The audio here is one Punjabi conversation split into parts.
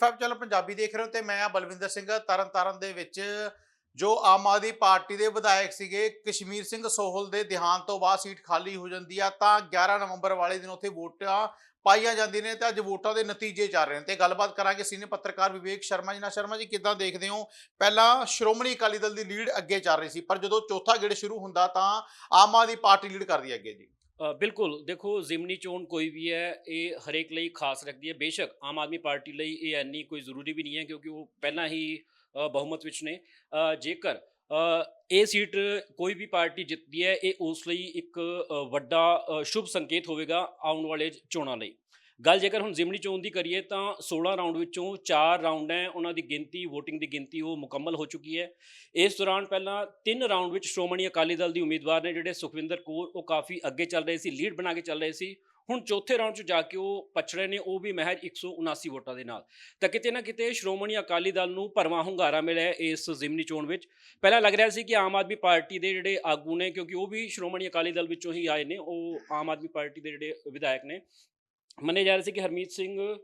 ਫੈਬ ਚੈਨਲ ਪੰਜਾਬੀ ਦੇਖ ਰਹੇ ਹੋ ਤੇ ਮੈਂ ਆ ਬਲਵਿੰਦਰ ਸਿੰਘ ਤਰਨਤਾਰਨ ਦੇ ਵਿੱਚ, ਜੋ ਆਮ ਆਦਮੀ ਪਾਰਟੀ ਦੇ ਵਿਧਾਇਕ ਸੀਗੇ, ਕਸ਼ਮੀਰ ਸਿੰਘ ਸੋਹਲ ਦੇ ਦੇਹਾਂਤ ਤੋਂ ਬਾਅਦ ਸੀਟ ਖਾਲੀ ਹੋ ਜਾਂਦੀ ਆ, ਤਾਂ 11 ਨਵੰਬਰ ਵਾਲੇ ਦਿਨ ਉੱਥੇ ਵੋਟਾਂ ਪਾਈਆਂ ਜਾਂਦੀਆਂ ਨੇ ਤੇ ਅੱਜ ਵੋਟਾਂ ਦੇ ਨਤੀਜੇ ਚੱਲ ਰਹੇ ਨੇ। ਤੇ ਗੱਲਬਾਤ ਕਰਾਂਗੇ ਸੀਨੀਅਰ ਪੱਤਰਕਾਰ ਵਿਵੇਕ ਸ਼ਰਮਾ ਜੀ ਨਾਲ। ਸ਼ਰਮਾ ਜੀ, ਕਿੱਦਾਂ ਦੇਖਦੇ ਹੋ? ਪਹਿਲਾਂ ਸ਼੍ਰੋਮਣੀ ਅਕਾਲੀ ਦਲ ਦੀ ਲੀਡ ਅੱਗੇ ਚੱਲ ਰਹੀ ਸੀ, ਪਰ ਜਦੋਂ ਚੌਥਾ ਗੇੜ ਸ਼ੁਰੂ ਹੁੰਦਾ ਤਾਂ ਆਮ ਆਦਮੀ ਪਾਰਟੀ ਲੀਡ ਕਰਦੀ ਹੈ ਅੱਗੇ ਜੀ। ਬਿਲਕੁਲ। ਦੇਖੋ, ਜ਼ਿਮਨੀ ਚੋਣ ਕੋਈ ਵੀ ਹੈ, ਇਹ ਹਰੇਕ ਲਈ ਖਾਸ ਰੱਖਦੀ ਹੈ। ਬੇਸ਼ੱਕ ਆਮ ਆਦਮੀ ਪਾਰਟੀ ਲਈ ਇਹ ਐਨੀ ਕੋਈ ਜ਼ਰੂਰੀ ਵੀ ਨਹੀਂ ਹੈ ਕਿਉਂਕਿ ਉਹ ਪਹਿਲਾਂ ਹੀ ਬਹੁਮਤ ਵਿੱਚ ਨੇ। ਜੇਕਰ ਇਹ ਸੀਟ ਕੋਈ ਵੀ ਪਾਰਟੀ ਜਿੱਤਦੀ ਹੈ, ਇਹ ਉਸ ਲਈ ਇੱਕ ਵੱਡਾ ਸ਼ੁਭ ਸੰਕੇਤ ਹੋਵੇਗਾ ਆਉਣ ਵਾਲੇ ਚੋਣਾਂ ਲਈ। ਗੱਲ ਜੇਕਰ ਹੁਣ ਜ਼ਿਮਨੀ ਚੋਣ ਦੀ ਕਰੀਏ ਤਾਂ 16 ਰਾਊਂਡ ਵਿੱਚੋਂ 4 ਰਾਊਂਡ ਹੈ, ਉਹਨਾਂ ਦੀ ਗਿਣਤੀ, VOTING ਦੀ ਗਿਣਤੀ ਉਹ ਮੁਕੰਮਲ ਹੋ ਚੁੱਕੀ ਹੈ। ਇਸ ਦੌਰਾਨ ਪਹਿਲਾਂ ਤਿੰਨ ਰਾਊਂਡ ਵਿੱਚ ਸ਼੍ਰੋਮਣੀ ਅਕਾਲੀ ਦਲ ਦੀ ਉਮੀਦਵਾਰ ਨੇ ਜਿਹੜੇ ਸੁਖਵਿੰਦਰ ਕੌਰ, ਉਹ ਕਾਫੀ ਅੱਗੇ ਚੱਲ ਰਹੇ ਸੀ ਲੀਡ ਬਣਾ ਕੇ ਚੱਲ ਰਹੇ ਸੀ। ਹੁਣ ਚੌਥੇ ਰਾਊਂਡ 'ਚ ਜਾ ਕੇ ਉਹ ਪਛੜੇ ਨੇ, ਉਹ ਵੀ ਮਹਿਜ 179 ਵੋਟਾਂ ਦੇ ਨਾਲ। ਤਾਂ ਕਿਤੇ ਨਾ ਕਿਤੇ ਸ਼੍ਰੋਮਣੀ ਅਕਾਲੀ ਦਲ ਨੂੰ ਭਰਵਾਂ ਹੁੰਗਾਰਾ ਮਿਲਿਆ ਇਸ ਜ਼ਿਮਨੀ ਚੋਣ ਵਿੱਚ। ਪਹਿਲਾਂ ਲੱਗ ਰਿਹਾ ਸੀ ਕਿ ਆਮ ਆਦਮੀ ਪਾਰਟੀ ਦੇ ਜਿਹੜੇ ਆਗੂ ਨੇ, ਕਿਉਂਕਿ ਉਹ ਵੀ ਸ਼੍ਰੋਮਣੀ ਅਕਾਲੀ ਦਲ ਵਿੱਚੋਂ ਹੀ ਆਏ ਨੇ, ਉਹ ਆਮ ਆਦਮੀ ਪਾਰਟੀ ਦੇ ਜਿਹੜੇ ਵਿਧਾਇਕ ਨੇ ਮੰਨੇ ਜਾ ਰਹੇ ਸੀ ਕਿ ਹਰਮੀਤ ਸਿੰਘ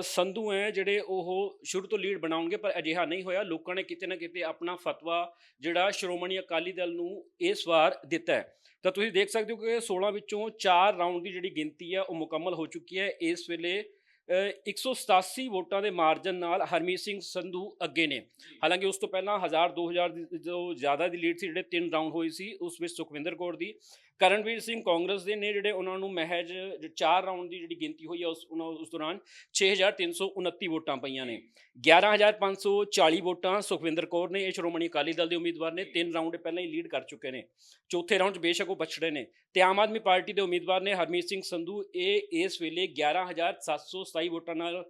ਸੰਧੂ ਹੈ ਜਿਹੜੇ ਉਹ ਸ਼ੁਰੂ ਤੋਂ ਲੀਡ ਬਣਾਉਣਗੇ ਪਰ ਅਜਿਹਾ ਨਹੀਂ ਹੋਇਆ। ਲੋਕਾਂ ਨੇ ਕਿਤੇ ਨਾ ਕਿਤੇ ਆਪਣਾ ਫਤਵਾ ਜਿਹੜਾ ਸ਼੍ਰੋਮਣੀ ਅਕਾਲੀ ਦਲ ਨੂੰ ਇਸ ਵਾਰ ਦਿੱਤਾ ਹੈ। ਤਾਂ ਤੁਸੀਂ ਦੇਖ ਸਕਦੇ ਹੋ ਕਿ 16 ਵਿੱਚੋਂ 4 ਰਾਊਂਡ ਦੀ ਜਿਹੜੀ ਗਿਣਤੀ ਹੈ ਉਹ ਮੁਕੰਮਲ ਹੋ ਚੁੱਕੀ ਹੈ। ਇਸ ਵੇਲੇ ਅ, 187 ਵੋਟਾਂ ਦੇ ਮਾਰਜਨ ਨਾਲ ਹਰਮੀਤ ਸਿੰਘ ਸੰਧੂ ਅੱਗੇ ਨੇ। ਹਾਲਾਂਕਿ ਉਸ ਤੋਂ ਪਹਿਲਾਂ 1000 2000 ਦੀ ਜੋ ਜ਼ਿਆਦਾ ਦੀ ਲੀਡ ਸੀ ਜਿਹੜੇ ਤਿੰਨ ਰਾਊਂਡ ਹੋਈ ਸੀ ਉਸ ਵਿੱਚ ਸੁਖਵਿੰਦਰ ਕੌਰ ਦੀ ਕਰਨਵੀਰ ਸਿੰਘ ਕਾਂਗਰਸ ਦੇ ਨੇ ਜਿਹੜੇ ਉਹਨਾਂ ਨੂੰ ਮਹਿਜ 4 ਰਾਊਂਡ ਦੀ ਜਿਹੜੀ ਗਿਣਤੀ ਹੋਈ ਹੈ ਉਸ ਉਹਨਾਂ ਉਸ ਦੌਰਾਨ 6329 ਵੋਟਾਂ ਪਈਆਂ ਨੇ। 11540 ਵੋਟਾਂ ਸੁਖਵਿੰਦਰ ਕੌਰ ਨੇ, ਇਹ ਸ਼੍ਰੋਮਣੀ ਅਕਾਲੀ ਦਲ ਦੇ ਉਮੀਦਵਾਰ ਨੇ, ਤਿੰਨ ਰਾਊਂਡ ਪਹਿਲਾਂ ਹੀ ਲੀਡ ਕਰ ਚੁੱਕੇ ਨੇ। ਚੌਥੇ ਰਾਊਂਡ 'ਚ ਬੇਸ਼ੱਕ ਉਹ ਪਛੜੇ ਨੇ। ਤੇ ਆਮ ਆਦਮੀ ਪਾਰਟੀ ਦੇ ਉਮੀਦਵਾਰ ਨੇ ਹਰਮੀਤ ਸਿੰਘ ਸੰਧੂ, ਇਹ ਇਸ ਵੇਲੇ 11727 ਵੋਟਾਂ ਨਾਲ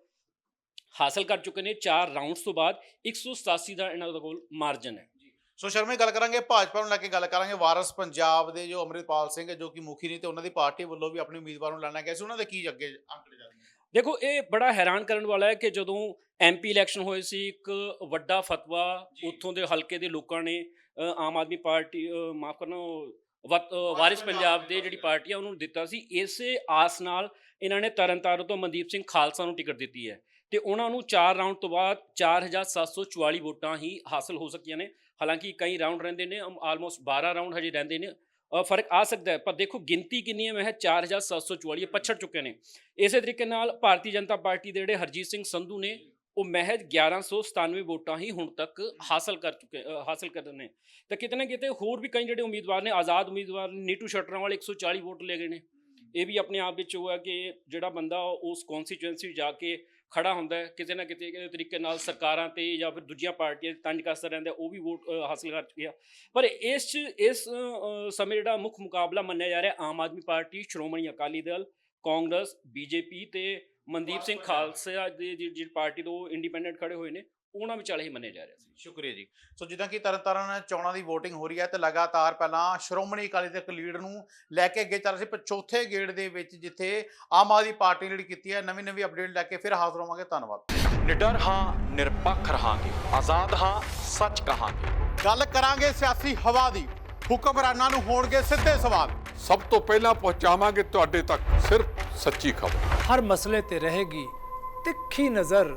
ਹਾਸਲ ਕਰ ਚੁੱਕੇ ਨੇ। ਚਾਰ ਰਾਊਂਡਸ ਤੋਂ ਬਾਅਦ 187 ਦਾ ਇਹਨਾਂ ਦਾ ਕੋਲ ਮਾਰਜਨ ਹੈ। ਸੋ ਸ਼ਰਮੇ ਗੱਲ ਕਰਾਂਗੇ ਭਾਜਪਾ ਨੂੰ ਲੈ ਕੇ ਗੱਲ ਕਰਾਂਗੇ ਵਾਰਸ ਪੰਜਾਬ ਦੇ ਜੋ ਅੰਮ੍ਰਿਤਪਾਲ ਸਿੰਘ ਜੋ ਕਿ ਮੁਖੀ ਨੇ ਤੇ ਉਹਨਾਂ ਦੀ ਪਾਰਟੀ ਵੱਲੋਂ ਵੀ ਆਪਣੇ ਉਮੀਦਵਾਰ ਨੂੰ ਲੈਣਾ ਗਿਆ ਸੀ ਉਹਨਾਂ ਦੇ ਕੀ ਅੱਗੇ ਅੰਕੜੇ ਜਾਂਦੇ ਨੇ? ਦੇਖੋ ਇਹ ਬੜਾ ਹੈਰਾਨ ਕਰਨ ਵਾਲਾ ਹੈ ਕਿ ਜਦੋਂ ਐਮਪੀ ਇਲੈਕਸ਼ਨ ਹੋਏ ਸੀ ਇੱਕ ਵੱਡਾ ਫਤਵਾ। ਉੱਥੋਂ ਦੇ ਹਲਕੇ ਦੇ ਲੋਕਾਂ ਨੇ ਆਮ ਆਦਮੀ ਪਾਰਟੀ ਮਾਫ ਕਰਨਾ ਵਾਰਿਸ ਪੰਜਾਬ ਦੇ ਜਿਹੜੀ ਪਾਰਟੀ ਆ ਉਹਨੂੰ ਦਿੱਤਾ ਸੀ। ਇਸੇ ਆਸ ਨਾਲ ਇਹਨਾਂ ਨੇ ਤਰਨਤਾਰਨ ਤੋਂ ਮਨਦੀਪ ਸਿੰਘ ਖਾਲਸਾ ਨੂੰ ਟਿਕਟ ਦਿੱਤੀ ਹੈ। ਤੇ ਉਹਨਾਂ ਨੂੰ 4 ਰਾਊਂਡ ਤੋਂ ਬਾਅਦ 4744 ਵੋਟਾਂ ਹੀ ਹਾਸਲ ਹੋ ਸਕੀਆਂ ਨੇ। ਹਾਲਾਂਕਿ ਕਈ ਰਾਊਂਡ ਰਹਿੰਦੇ ਨੇ ਆਲਮੋਸਟ 12 ਰਾਊਂਡ ਹਜੇ ਰਹਿੰਦੇ ਨੇ। ਫ਼ਰਕ ਆ ਸਕਦਾ ਪਰ ਦੇਖੋ ਗਿਣਤੀ ਕਿੰਨੀ ਹੈ ਮੈਂ 4744 ਇਹ ਪਛੜ ਚੁੱਕੇ ਨੇ। ਇਸੇ ਤਰੀਕੇ ਨਾਲ ਭਾਰਤੀ ਜਨਤਾ ਪਾਰਟੀ ਦੇ ਜਿਹੜੇ ਹਰਜੀਤ ਸਿੰਘ ਸੰਧੂ ਨੇ ਉਹ ਮਹਿਜ 1197 ਵੋਟਾਂ ਹੀ ਹੁਣ ਤੱਕ ਹਾਸਲ ਕਰ ਚੁੱਕੇ ਹਾਸਲ ਕਰ ਨੇ। ਤਾਂ ਕਿਤੇ ਨਾ ਕਿਤੇ ਹੋਰ ਵੀ ਕਈ ਜਿਹੜੇ ਉਮੀਦਵਾਰ ਨੇ ਆਜ਼ਾਦ ਉਮੀਦਵਾਰ ਨੇ, ਨੀਟੂ ਸ਼ਟਰਾਂ ਵਾਲੇ 140 ਵੋਟ ਲੈ ਗਏ ਨੇ। ਇਹ ਵੀ ਆਪਣੇ ਆਪ ਵਿੱਚ ਉਹ ਹੈ ਕਿ ਜਿਹੜਾ ਬੰਦਾ ਉਸ ਕਨਸਟੀਚੁਐਂਸੀ ਜਾ ਕੇ ਖੜਾ ਹੁੰਦਾ ਹੈ ਕਿਸੇ ਨਾ ਕਿਸੇ ਤਰੀਕੇ ਨਾਲ ਸਰਕਾਰਾਂ ਤੇ ਜਾਂ ਫਿਰ ਦੂਜੀਆਂ ਪਾਰਟੀਆਂ ਤੰਜ ਕੱਸਦਾ ਰਹਿੰਦਾ ਉਹ ਵੀ ਵੋਟ ਹਾਸਲ ਕਰ ਚੁੱਕੀ ਆ। ਪਰ ਇਸ ਇਸ ਸਮੇਂ ਜਿਹੜਾ ਮੁੱਖ ਮੁਕਾਬਲਾ ਮੰਨਿਆ ਜਾ ਰਿਹਾ ਆਮ ਆਦਮੀ ਪਾਰਟੀ ਸ਼੍ਰੋਮਣੀ ਅਕਾਲੀ ਦਲ ਕਾਂਗਰਸ ਬੀਜੇਪੀ ਤੇ ਮਨਦੀਪ ਸਿੰਘ ਖਾਲਸਾ ਦੀ ਜਿਹੜੀ ਪਾਰਟੀ ਤੋਂ ਇੰਡੀਪੈਂਡੈਂਟ ਖੜੇ ਹੋਏ ਨੇ। ਉਹਨਾਂ ਵਿਚਾਲੇ ਹੀ ਮੰਨਿਆ ਜਾ ਰਿਹਾ ਸੀ। ਸ਼ੁਕਰੀਆ ਜੀ। ਸੋ ਜਿੱਦਾਂ ਕਿ ਤਰਨਤਾਰਨ ਚੋਣਾਂ ਦੀ VOTING ਹੋ ਰਹੀ ਹੈ ਤੇ ਲਗਾਤਾਰ ਪਹਿਲਾਂ ਸ਼੍ਰੋਮਣੀ ਅਕਾਲੀ ਦਲ ਇੱਕ ਲੀਡ ਨੂੰ ਲੈ ਕੇ ਅੱਗੇ ਚੱਲ ਰਹੀ ਸੀ ਚੌਥੇ ਗੇੜ ਦੇ ਵਿੱਚ ਜਿੱਥੇ ਆਮ ਆਦਮੀ ਪਾਰਟੀ ਲੀਡ ਕੀਤੀ ਹੈ ਨਵੀਂ ਨਵੀਂ ਅਪਡੇਟ ਲੈ ਕੇ ਫਿਰ ਹਾਜ਼ਰ ਹੋਵਾਂਗੇ। ਧੰਨਵਾਦ। ਨਿਡਰ ਹਾਂ ਨਿਰਪੱਖ ਰਹਾਂਗੇ। ਆਜ਼ਾਦ ਹਾਂ ਸੱਚ ਕਹਾਂਗੇ। ਗੱਲ ਕਰਾਂਗੇ ਸਿਆਸੀ ਹਵਾ ਦੀ। ਹੁਕਮਰਾਨਾਂ ਨੂੰ ਹੋਣਗੇ ਸਿੱਧੇ ਸਵਾਲ। ਸਭ ਤੋਂ ਪਹਿਲਾਂ ਪਹੁੰਚਾਵਾਂਗੇ ਤੁਹਾਡੇ ਤੱਕ ਸਿਰਫ ਸੱਚੀ ਖਬਰ। ਹਰ ਮਸਲੇ ਤੇ ਰਹੇਗੀ ਤਿੱਖੀ ਨਜ਼ਰ